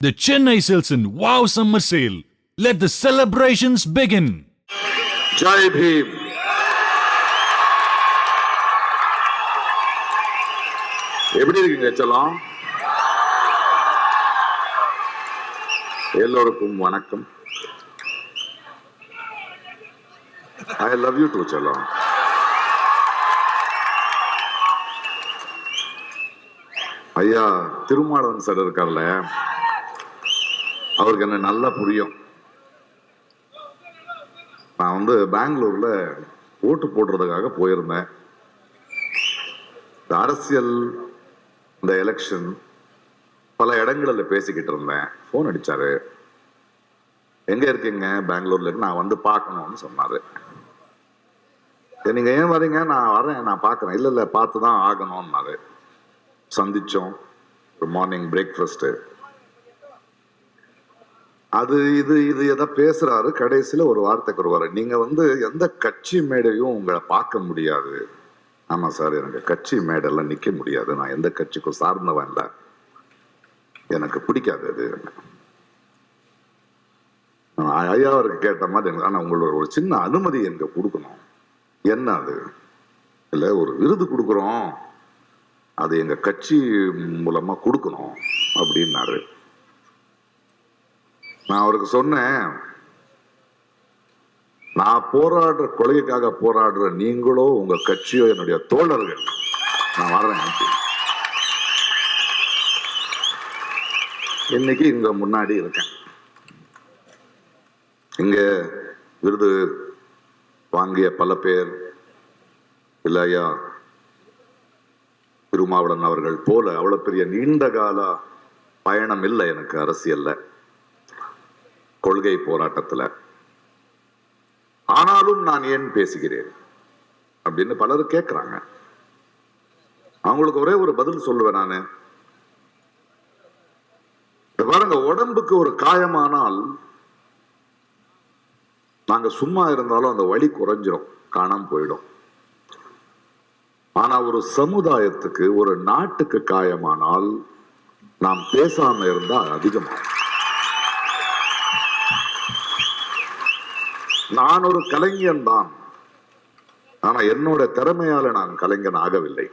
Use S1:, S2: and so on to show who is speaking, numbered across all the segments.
S1: The Chennai Silson Wow Summer Sale. Let the celebrations begin.
S2: Jai Bhim எப்படி இருக்கீங்க செல்லம் எல்லோருக்கும் வணக்கம் ஐ லவ் யூ டு செல்லம் ஐயா திருமாவளவன் சார் இருக்கார்ல அவருக்கு என்ன நல்லா புரியும். நான் வந்து பெங்களூர்ல ஓட்டு போடுறதுக்காக போயிருந்தேன். இந்த அரசியல் இந்த எலெக்ஷன் பல இடங்களில் பேசிக்கிட்டு இருந்தேன். ஃபோன் அடிச்சாரு. எங்க இருக்கீங்க? பெங்களூர்ல நான் வந்து பார்க்கணும்னு சொன்னாரு. "சரி, நீங்க ஏன் வரீங்க? நான் வரேன் நான் பார்க்கறேன். இல்லை இல்லை பார்த்து தான் ஆகணும்னாரு. சந்திச்சோம். ஒரு மார்னிங் பிரேக்ஃபாஸ்ட்டு அது இது இது எதை பேசுறாரு கடைசியில ஒரு வார்த்தைக்கு வருவாரு நீங்க வந்து எந்த கட்சி மேடையும் உங்களை பார்க்க முடியாது. ஆமா சார் எனக்கு கட்சி மேடையெல்லாம் நிக்க முடியாது. நான் எந்த கட்சிக்கும் சார்ந்தவன் இல்ல. எனக்கு பிடிக்காது அது. ஐயா அவருக்கு கேட்ட மாதிரி எனக்கு- ஆனா உங்களோட ஒரு சின்ன அனுமதி எனக்கு கொடுக்கணும். என்ன அது? இல்ல ஒரு விருது கொடுக்குறோம். அது எங்க கட்சி மூலமா கொடுக்கணும். அப்படின்னாரு. நான் அவருக்கு சொன்னேன் நான் போராடுற கொலைக்காக போராடுற நீங்களோ உங்க கட்சியோ என்னுடைய தோழர்கள். நான் வர்றேன் இன்னைக்கு இங்க முன்னாடி இருக்கேன். இங்க விருது வாங்கிய பல பேர் இல்லையா திருமாவளன் அவர்கள் போல அவ்வளவு பெரிய நீண்ட கால பயணம் இல்லை எனக்கு அரசியல்ல. கொள்கை போராட்டத்துல. ஆனாலும் நான் ஏன் பேசுகிறேன்? அப்படின்னு பலர் கேட்கிறாங்க அவங்களுக்கு ஒரே ஒரு பதில் சொல்லுவேன் நான். பாருங்க உடம்புக்கு ஒரு காயமானால் நாங்க சும்மா இருந்தாலும் அந்த வலி குறைஞ்சிரும் காணாம போயிடும். ஆனா ஒரு சமுதாயத்துக்கு ஒரு நாட்டுக்கு காயமானால் நாம் பேசாம இருந்தா அதிகமாகும். நான் ஒரு கலைஞன் தான். ஆனா என்னோட திறமையால நான் கலைஞன் ஆகவில்லை.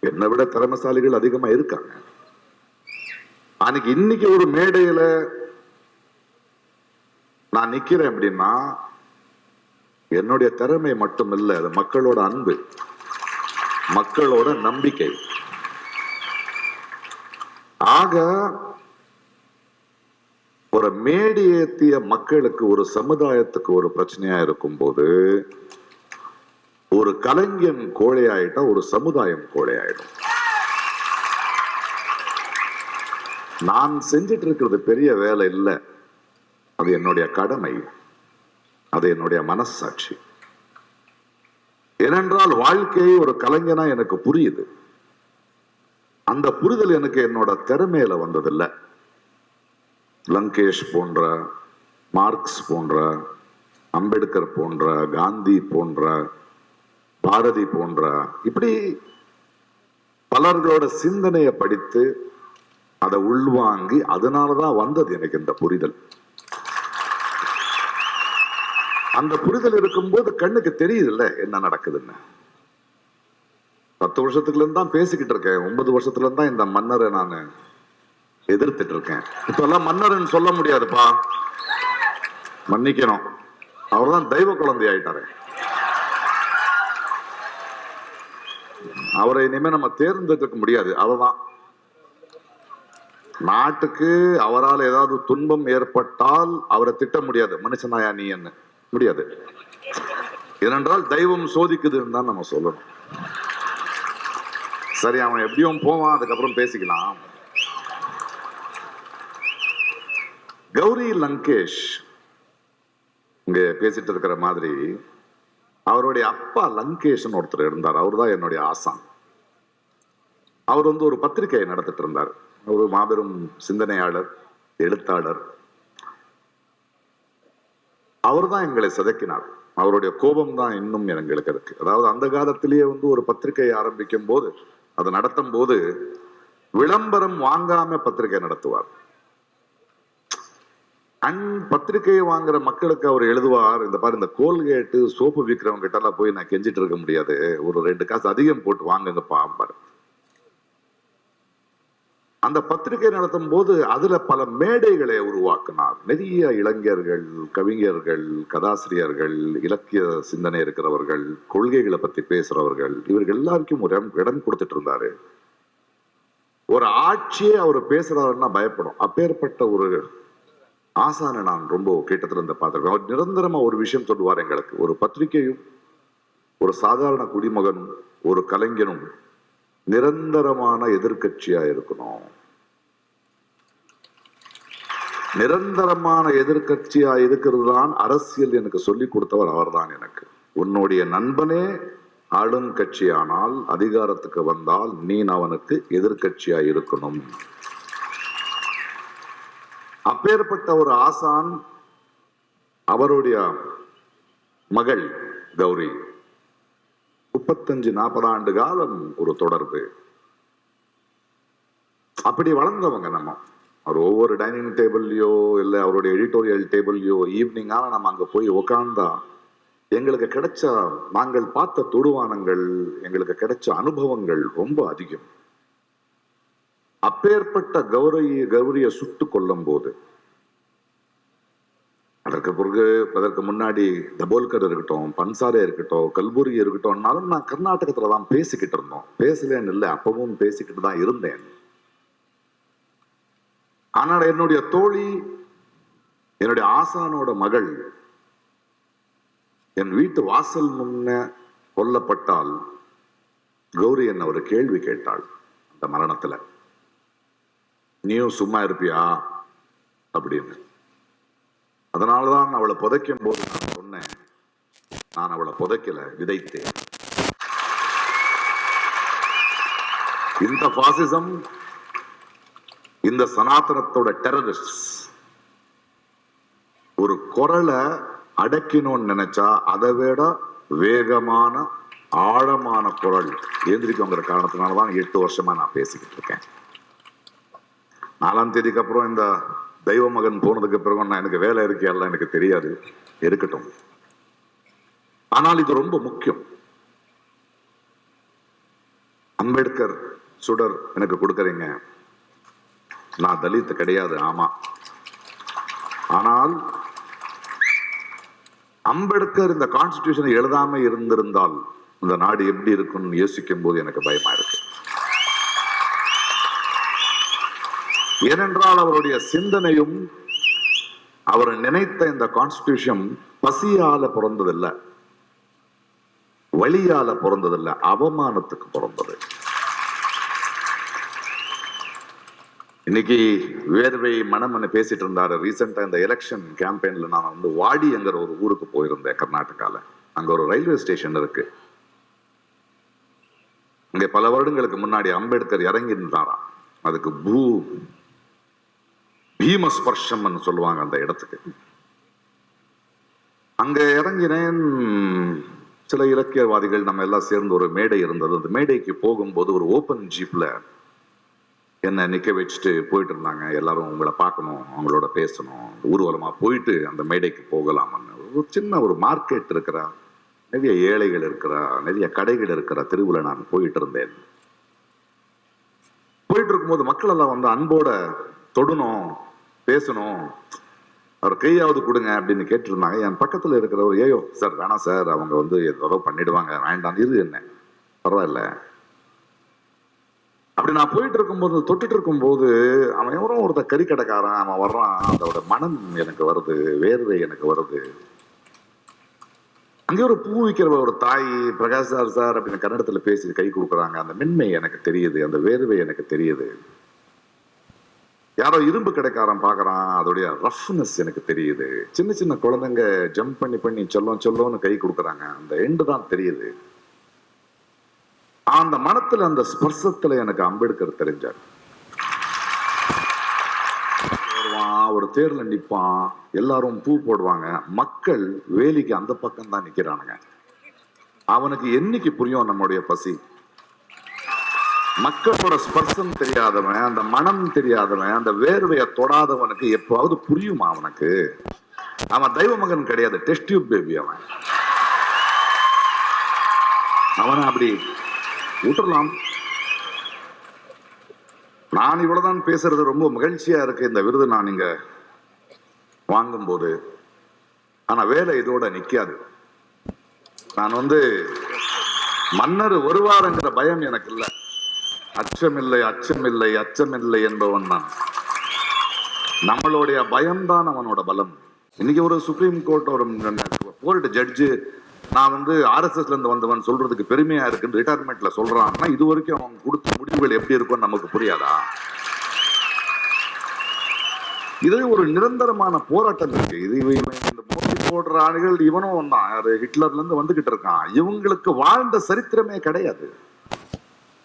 S2: என்னை விட திறமைசாலிகள் அதிகமா இருக்காங்க. அன்னைக்கு இன்னைக்கு ஒரு மேடையில நான் நிக்கிறேன் அப்படின்னா என்னுடைய திறமை மட்டும் இல்ல அது மக்களோட அன்பு மக்களோட நம்பிக்கை. ஆக ஒரு மேடி ஏத்திய மக்களுக்கு ஒரு சமுதாயத்துக்கு ஒரு பிரச்சனையா இருக்கும் போது ஒரு கலைஞன் கோழையாயிட்டா ஒரு சமுதாயம் கோழையாயிடும். நான் செஞ்சிட்டு இருக்கிறது பெரிய வேலை இல்லை. அது என்னுடைய கடமை. அது என்னுடைய மனசாட்சி. ஏனென்றால் வாழ்க்கை ஒரு கலைஞனா எனக்கு புரியுது. அந்த புரிதல் எனக்கு என்னோட திறமையில வந்ததில்லை. லங்கேஷ் போன்ற மார்க்ஸ் போன்ற அம்பேத்கர் போன்ற காந்தி போன்ற பாரதி போன்ற இப்படி பலர்களோட சிந்தனையை படித்து அதை உள்வாங்கி அதனாலதான் வந்தது எனக்கு இந்த புரிதல். அந்த புரிதல் இருக்கும்போது கண்ணுக்கு தெரியுதுல்ல என்ன நடக்குதுன்னு. பத்து வருஷத்துக்குல இருந்து தான் பேசிக்கிட்டு இருக்கேன். ஒன்பது வருஷத்துல இருந்து தான் இந்த மன்னரை நான் எதிர்த்துட்டு இருக்கேன் இப்ப எல்லாம் மன்னர்னு சொல்ல முடியாதுப்பா. மன்னிக்கணும். அவர்தான் தெய்வ குழந்தை ஆயிட்டாரு. அவரை இனிமே நம்ம தேர்ந்தெடுக்க முடியாது. அவர்தான். நாட்டுக்கு அவரால் ஏதாவது துன்பம் ஏற்பட்டால் அவரை திட்ட முடியாது. மனுஷனாயா நீ என்ன? முடியாது. ஏனென்றால் தெய்வம் சோதிக்குதுன்னு தான் நம்ம சொல்லணும். சரி அவன் எப்படியும் போவான் அதுக்கப்புறம் பேசிக்கலாம். கௌரி லங்கேஷ் இங்க பேசிட்டு இருக்கிற மாதிரி அவருடைய அப்பா லங்கேஷ்னு ஒருத்தர் இருந்தார். அவர் தான் என்னுடைய ஆசான். அவர் வந்து ஒரு பத்திரிகையை நடத்திட்டு இருந்தார். ஒரு மாபெரும் சிந்தனையாளர் எழுத்தாளர். அவர் தான் எங்களை சிதைக்கினார். அவருடைய கோபம் தான் இன்னும் எங்களுக்கு இருக்கு. அதாவது அந்த காலத்திலேயே வந்து ஒரு பத்திரிகை ஆரம்பிக்கும் போது அதை நடத்தும் போது விளம்பரம் வாங்காம பத்திரிகை நடத்துவார். அன் பத்திரிகையை வாங்குற மக்களுக்கு அவர் எழுதுவார். இந்த பாரு இந்த கோல்கேட்டு சோப்பு விற்கிறவங்க கிட்ட போய் நான் கெஞ்சிட்டு இருக்க முடியாது. ஒரு ரெண்டு காசு அதிகம் போட்டு வாங்குங்க பாரு அந்த பத்திரிகை நடத்தும் போது அதுல பல மேடைகளை உருவாக்கினார். நிறைய இளைஞர்கள் கவிஞர்கள் கதாசிரியர்கள் இலக்கிய சிந்தனை இருக்கிறவர்கள் கொள்கைகளை பத்தி பேசுறவர்கள் இவர்கள் எல்லாருக்கும் ஒரு இடம் இடம் கொடுத்துட்டு இருந்தாரு. ஒரு ஆட்சியே அவர் பேசுறாருன்னா பயப்படும். அப்பேற்பட்ட ஒரு ஆசானை நான் ரொம்ப கிட்டத்துல இருந்து பார்த்திருக்கேன். அவர் நிரந்தரமா ஒரு விஷயம் சொல்லுவார் எங்களுக்கு. ஒரு பத்திரிகையும் ஒரு சாதாரண குடிமகனும் ஒரு கலைஞனும் நிரந்தரமான எதிர்கட்சியாக இருக்கணும். நிரந்தரமான எதிர்கட்சியா இருக்கிறது தான் அரசியல் எனக்கு சொல்லி கொடுத்தவர் அவர்தான் எனக்கு. உன்னுடைய நண்பனே ஆளும் கட்சியானால் அதிகாரத்துக்கு வந்தால் நீ அவனுக்கு எதிர்க்கட்சியா இருக்கணும். அப்பேற்பட்ட ஒரு ஆசான் அவருடைய மகள் கௌரி. முப்பத்தஞ்சு நாற்பது ஆண்டு காலம் ஒரு தொடர்பு. அப்படி வளர்ந்தவங்க நம்ம. அவர் ஒவ்வொரு டைனிங் டேபிள்லயோ இல்லை அவருடைய எடிட்டோரியல் டேபிள்லயோ ஈவினிங்காக நம்ம அங்க போய் உக்காந்தா எங்களுக்கு கிடைச்ச நாங்கள் பார்த்த தொடுவானங்கள் எங்களுக்கு கிடைச்ச அனுபவங்கள் ரொம்ப அதிகம். அப்பேற்பட்ட கௌரி கௌரியை சுட்டு கொல்லும் போது அதற்கு பிறகு அதற்கு முன்னாடி தபோல்கர் இருக்கட்டும் பன்சாரே இருக்கட்டும் கல்பூரி இருக்கட்டும்னாலும் நான் கர்நாடகத்துல தான் பேசிக்கிட்டு இருந்தோம். பேசலேன்னு இல்லை அப்பவும் பேசிக்கிட்டு தான் இருந்தேன். ஆனால் என்னுடைய தோழி என்னுடைய ஆசானோட மகள் என் வீட்டு வாசல் முன்ன கொல்லப்பட்டால் கௌரி என்ன ஒரு கேள்வி கேட்டாள் அந்த மரணத்துல. நீயும் சும்மா இருப்பியா? அப்படின்னு. அதனாலதான் அவளை புதைக்கும் போது நான் சொன்னேன். நான் அவளை புதைக்கல விதைத்தேன். இந்த பாசிசம் இந்த சனாதனத்தோட டெரரிஸ்ட் ஒரு குரலை அடக்கணும்னு நினைச்சா அதை விட வேகமான ஆழமான குரல் எந்திரிக்குங்கிற காரணத்தினாலதான் எட்டு வருஷமா நான் பேசிக்கிட்டு இருக்கேன். நாலாம் தேதிக்கு அப்புறம் இந்த தெய்வ மகன் போனதுக்கு பிறகு நான் எனக்கு வேலை இருக்கையெல்லாம் எனக்கு தெரியாது. இருக்கட்டும். ஆனால் இது ரொம்ப முக்கியம். அம்பேத்கர் சுடர் எனக்கு கொடுக்கறீங்க. நான் தலித் கிடையாது ஆமா. ஆனால் அம்பேத்கர் இந்த கான்ஸ்டிடியூஷனை எழுதாம இருந்திருந்தால் இந்த நாடு எப்படி இருக்கும்னு யோசிக்கும் போது எனக்கு பயமா இருக்கு. ஏனென்றால் அவருடைய சிந்தனையும் அவர் நினைத்த இந்த கான்ஸ்டியூஷன் பசியால பிறந்ததில்லை. வழியால பிறந்ததில்லை. அவமானத்துக்கு பிறந்தது. இன்னைக்கு வேர்வை மனம்னு பேசிட்டு இருந்தாரு. ரீசெண்டா இந்த எலெக்ஷன் கேம்பெயின்ல நான் வந்து வாடி வாடிங்கிற ஒரு ஊருக்கு போயிருந்தேன் கர்நாடகால. அங்க ஒரு ரயில்வே ஸ்டேஷன் இருக்கு. இங்க பல வருடங்களுக்கு முன்னாடி அம்பேத்கர் இறங்கி இருந்தாராம் அதுக்கு பூ பீமஸ்பர்ஷம்னு சொல்லுவாங்க அந்த இடத்துக்கு. அங்க இறங்கினேன். சில இலக்கியவாதிகள் நம்ம எல்லாம் சேர்ந்து ஒரு மேடை இருந்தது. அந்த மேடைக்கு போகும்போது ஒரு ஓப்பன் ஜீப்ல என்னை நிக்க வச்சுட்டு போயிட்டு இருந்தாங்க. எல்லாரும் உங்களை பார்க்கணும் அவங்களோட பேசணும் ஊர்வலமா போயிட்டு அந்த மேடைக்கு போகலாம்னு. ஒரு சின்ன ஒரு மார்க்கெட் இருக்கிற நிறைய ஏழைகள் இருக்கிறா நிறைய கடைகள் இருக்கிற தெருவில் நான் போயிட்டு இருந்தேன். போயிட்டு இருக்கும்போது மக்கள் எல்லாம் வந்து அன்போட தொடணும் பேசணும். அவர் கையாவது கொடுங்க அப்படின்னு கேட்டிருந்தாங்க. என் பக்கத்துல இருக்கிறவர் ஏயோ சார் வேணாம் சார் அவங்க வந்து ஏதோ பண்ணிடுவாங்க வேண்டாம் இது என்ன. பரவாயில்ல. அப்படி நான் போயிட்டு இருக்கும்போது தொட்டுட்டு இருக்கும்போது அவன் எவரும் ஒருத்த கறிக்கடைக்காரன் அவன் வர்றான் அதோட மனம் எனக்கு வருது வேர்வை எனக்கு வருது. அங்கே ஒரு பூ விற்கிற ஒரு தாய் பிரகாஷ் சார் சார் அப்படின்னு கன்னடத்தில் பேசி கை கொடுக்குறாங்க. அந்த மென்மை எனக்கு தெரியுது அந்த வேர்வை எனக்கு தெரியுது. யாரோ இரும்பு கடைக்காரன் பார்க்குறான் அதோடைய ரஃப்னஸ் எனக்கு தெரியுது. சின்ன சின்ன குழந்தைங்க ஜம்ப் பண்ணி பண்ணி சொல்லும் சொல்லோன்னு கை கொடுக்குறாங்க. அந்த எண்டு தான் தெரியுது. அந்த மனத்தில் அந்த ஸ்பர்சத்தில் எனக்கு அம்பேத்கர் தெரிஞ்சார். ஒரு தேர்ல நிற்பான் எல்லாரும் பூ போடுவாங்க. மக்கள் வேலிக்கு அந்த பக்கம் தான் நிற்கிறானுங்க அவனுக்கு என்னைக்கு புரியும்? நம்முடைய பசி. மக்களோட ஸ்பர்சம் தெரியாதவன் அந்த மனம் தெரியாதவன் அந்த வேர்வையை தொடாதவனுக்கு எப்பாவது புரியுமா அவனுக்கு? அவன் தெய்வ மகன் கிடையாது டெஸ்ட் டியூப் பேபி அவன். அவனை அப்படி விட்டுடலாம் நான் இவ்வளவுதான் பேசுறது ரொம்ப மகிழ்ச்சியா இருக்கு. இந்த விருது நான் இங்க வாங்கும்போது. ஆனா வேலை இதோட நிக்காது. நான் வந்து மன்னர் வருவாருங்கிற பயம் எனக்கு இல்லை. அச்சமில்லை அச்சமில்லை அச்சமில்லை என்பவன் நான். நம்மளுடைய பயம்தான் அவனோட பலம். இன்னைக்கு ஒரு சுப்ரீம் கோர்ட் ஒரு கோர்ட் ஜட்ஜு நான் வந்து ஆர்எஸ்எஸ்ல இருந்து வந்தவன் சொல்றதுக்கு பெருமையா இருக்குன்னு ரிட்டையர்மெண்ட்ல சொல்றான்னா இது வரைக்கும் அவன் கொடுத்த முடிவுகள் எப்படி இருக்கும்னு நமக்கு புரியாதா? இது ஒரு நிரந்தரமான போராட்டம் இருக்கு. இது இந்த போட்டி போடுற ஆண்கள் இவனும் தான் ஹிட்லர்ல இருந்து வந்துகிட்டு இருக்கான். இவங்களுக்கு வாழ்ந்த சரித்திரமே கிடையாது.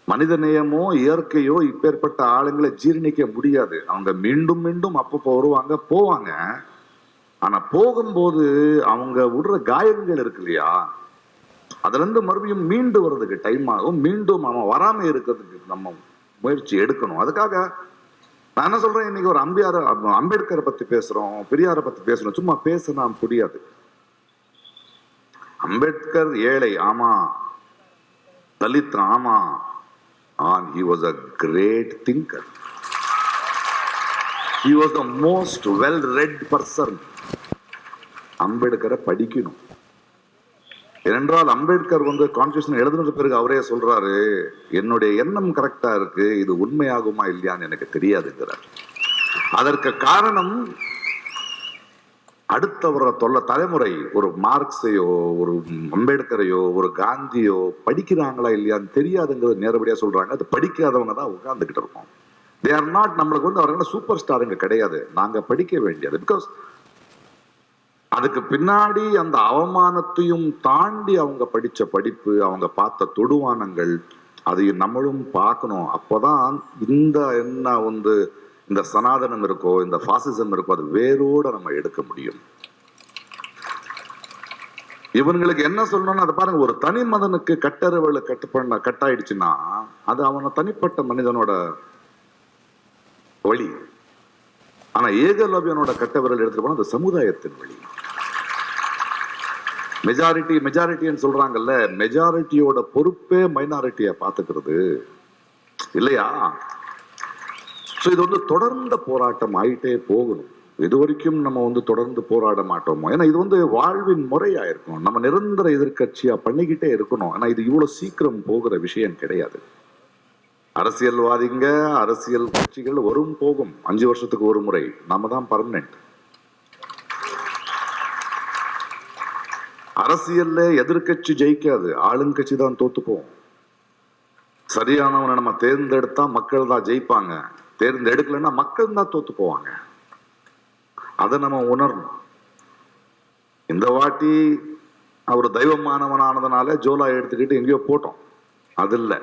S2: மனித நேயமோ இயற்கையோ இப்பேற்பட்ட ஆளுங்களை ஜீரணிக்க முடியாது. அவங்க மீண்டும் மீண்டும் அப்பப்போ வருவாங்க போவாங்க. ஆனா போகும்போது அவங்க விடுற காயங்கள் இருக்கு இல்லையா? அதுல இருந்து மறுபடியும் மீண்டு வர்றதுக்கு டைம் ஆகும். மீண்டும் அவன் வராம இருக்கிறதுக்கு நம்ம முயற்சி எடுக்கணும். அதுக்காக நான் என்ன சொல்றேன்? இன்னைக்கு ஒரு அம்பியார அம்பேத்கரை பத்தி பேசுறோம் பெரியாரை பத்தி பேசுறோம். சும்மா பேசினா முடியாது அம்பேத்கர் ஏழை ஆமா. தலித் ஆமா. And he was a great thinker. He was the most well-read person. அம்பேத்கரை படிக்கணும் ஏனென்றால் அம்பேத்கர் வந்து கான்ஸ்டியூஷன் எழுதுனது பிறகு அவரே சொல்றாரு என்னுடைய எண்ணம் கரெக்டா இருக்கு இது உண்மையாகுமா இல்லையான்னு எனக்கு தெரியாதுங்கிறார் அதற்கு காரணம் அடுத்த தொல்லை தலைமுறை ஒரு மார்க்ஸையோ ஒரு அம்பேத்கரையோ ஒரு காந்தியோ படிக்கிறாங்களா இல்லையான்னு தெரியாதுங்கிறது நேரடியாக சொல்றாங்க. அது படிக்காதவங்க தான் உட்கார்ந்துகிட்டு இருக்கோம். தே ஆர் நாட் நம்மளுக்கு வந்து அவர்கள் சூப்பர் ஸ்டாருங்க கிடையாது. நாங்க படிக்க வேண்டியது. பிகாஸ் அதுக்கு பின்னாடி அந்த அவமானத்தையும் தாண்டி அவங்க படிச்ச படிப்பு அவங்க பார்த்த தொடுவானங்கள் அதை நம்மளும் பார்க்கணும். அப்போதான் இந்த என்ன வந்து இந்த சனாதனம் இருக்கோ இந்த பாசிசம் இருக்கோ அது வேரோட நம்ம எடுக்க முடியும். இவங்களுக்கு என்ன சொல்லணும்னு அதை பாருங்க. ஒரு தனி மதனுக்கு கட்டறவுகளை கட்டு பண்ண கட்டாயிடுச்சுன்னா அது அவன தனிப்பட்ட மனிதனோட வழி. ஆனா ஏகலவ்யனோட கட்ட விரல் எடுத்துட்டு போனா அது சமுதாயத்தின் வழி. மெஜாரிட்டி மெஜாரிட்டின்னு சொல்றாங்கல்ல மெஜாரிட்டியோட பொறுப்பே மைனாரிட்டிய பாத்துக்கிறது இல்லையா? ஸோ இது வந்து தொடர்ந்த போராட்டம் ஆயிட்டே போகணும். இது வரைக்கும் நம்ம வந்து தொடர்ந்து போராட மாட்டோமோ? ஏன்னா இது வந்து வாழ்வின் முறையா இருக்கும் நம்ம நிரந்தர எதிர்க்கட்சியா பண்ணிக்கிட்டே இருக்கணும். ஏன்னா இது இவ்வளவு சீக்கிரம் போகிற விஷயம் கிடையாது. அரசியல்வாதிங்க அரசியல் கட்சிகள் வரும் போகும். அஞ்சு வருஷத்துக்கு ஒரு முறை. நம்ம தான் பர்மனெண்ட் அரசியல்ல எதிர்க்கட்சி ஜெயிக்காது. ஆளுங்கட்சி தான் தோத்துப்போம். சரியானவனை நம்ம தேர்ந்தெடுத்தா மக்கள் தான் ஜெயிப்பாங்க. தேர்ந்தெடுக்கலைன்னா மக்கள் தான் தோத்து போவாங்க. அதை நம்ம உணரணும். இந்த வாட்டி அவர் தெய்வமானவனானதுனால ஜோலா எடுத்துக்கிட்டு எங்கேயோ போட்டோம். அது இல்லை.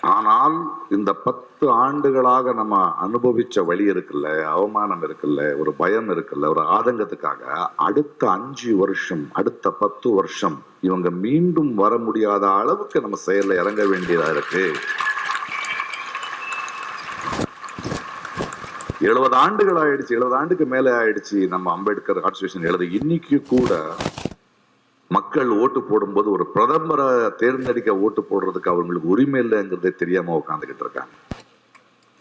S2: ஆனால் இந்த பத்து ஆண்டுகளாக நம்ம அனுபவிச்ச வழி இருக்குல்ல அவமானம் இருக்குல்ல ஒரு பயம் இருக்குல்ல ஒரு ஆதங்கத்துக்காக அடுத்த அஞ்சு வருஷம் அடுத்த பத்து வருஷம் இவங்க மீண்டும் வர முடியாத அளவுக்கு நம்ம செயல்ல இறங்க வேண்டியதா இருக்கு. எழுபது ஆண்டுகள் ஆயிடுச்சு எழுபது ஆண்டுக்கு மேலே ஆயிடுச்சு நம்ம அம்பேத்கர் கான்ஸ்டியூஷன் எழுத. இன்னைக்கு கூட மக்கள் ஓட்டு போடும்போது ஒரு பிரதமரை தேர்ந்தெடுக்க ஓட்டு போடுறதுக்கு அவங்களுக்கு உரிமை இல்லைங்கிறதே தெரியாம உட்காந்துக்கிட்டு இருக்காங்க.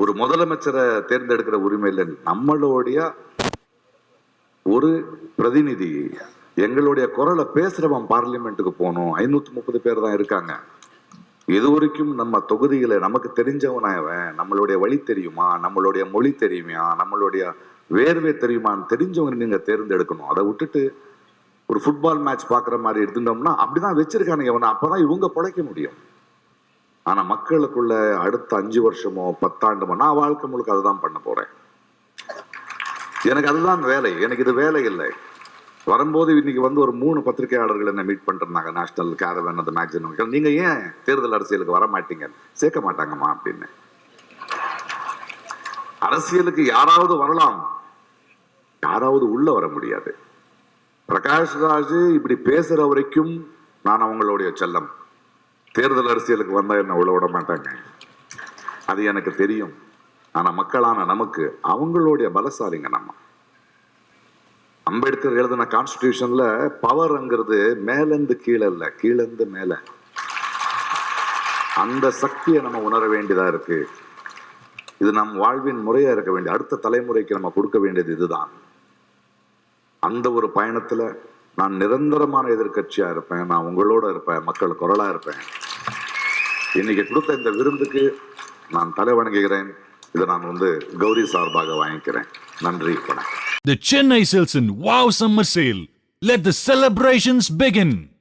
S2: ஒரு முதலமைச்சரை தேர்ந்தெடுக்கிற உரிமை இல்லை நம்மளுடைய ஒரு பிரதிநிதி எங்களுடைய குரலை பேசுறவன் பார்லிமெண்ட்டுக்கு போகணும். ஐநூத்தி முப்பது பேர் தான் இருக்காங்க. இது வரைக்கும் நம்ம தொகுதிகளை நமக்கு தெரிஞ்சவனா நம்மளுடைய வழி தெரியுமா நம்மளுடைய மொழி தெரியுமா நம்மளுடைய வேர்வை தெரியுமான்னு தெரிஞ்சவங்க நீங்க தேர்ந்தெடுக்கணும். அதை விட்டுட்டு ஒரு ஃபுட்பால் மேட்ச் பார்க்குற மாதிரி எடுத்துட்டோம்னா அப்படிதான் வச்சிருக்கானுங்க இவனை. அப்பதான் இவங்க பிழைக்க முடியும். ஆனா மக்களுக்குள்ள அடுத்த அஞ்சு வருஷமோ பத்தாண்டுமோ நான் வாழ்க்கை முழுக்க அதுதான் பண்ண போறேன். எனக்கு அதுதான் வேலை. எனக்கு இது வேலை இல்லை. வரும்போது இன்னைக்கு வந்து ஒரு மூணு பத்திரிகையாளர்கள் என்ன மீட் பண்ணிருந்தாங்க நேஷனல் கேரவன் அந்த மேக்சின் நீங்க ஏன் தேர்தல் அரசியலுக்கு வர மாட்டீங்க? சேர்க்க மாட்டாங்கம்மா அப்படின்னு. அரசியலுக்கு யாராவது வரலாம். யாராவது உள்ள வர முடியாது. பிரகாஷ் ராஜ் இப்படி பேசுற வரைக்கும் நான் அவங்களுடைய செல்லம். தேர்தல் அரசியலுக்கு வந்தா என்ன உள்ள விட மாட்டாங்க? அது எனக்கு தெரியும். ஆனா மக்களான நமக்கு அவங்களுடைய பலசாலிங்க நம்ம. அம்பேத்கர் எழுதின கான்ஸ்டிடியூஷன்ல பவர்ங்கிறது மேலேந்து கீழே இல்ல கீழேந்து மேல. அந்த சக்தியை நம்ம உணர வேண்டியதா இருக்கு. இது நம் வாழ்வின் முறையா இருக்க வேண்டிய அடுத்த தலைமுறைக்கு நம்ம கொடுக்க வேண்டியது இதுதான். அந்த ஒரு பயணத்துல நான் நிரந்தரமான எதிர்க்கட்சியா இருப்பேன் நான் உங்களோட இருப்பேன் மக்கள் குரலா இருப்பேன். இன்னைக்கு கொடுத்த இந்த விருந்துக்கு நான் தலை வணங்குகிறேன். இதை நான் வந்து கௌரி சார்பாக வாங்கிக்கிறேன். நன்றி வணக்கம்.
S1: The Chennai Silks in Wow Summer Sale. Let the celebrations begin.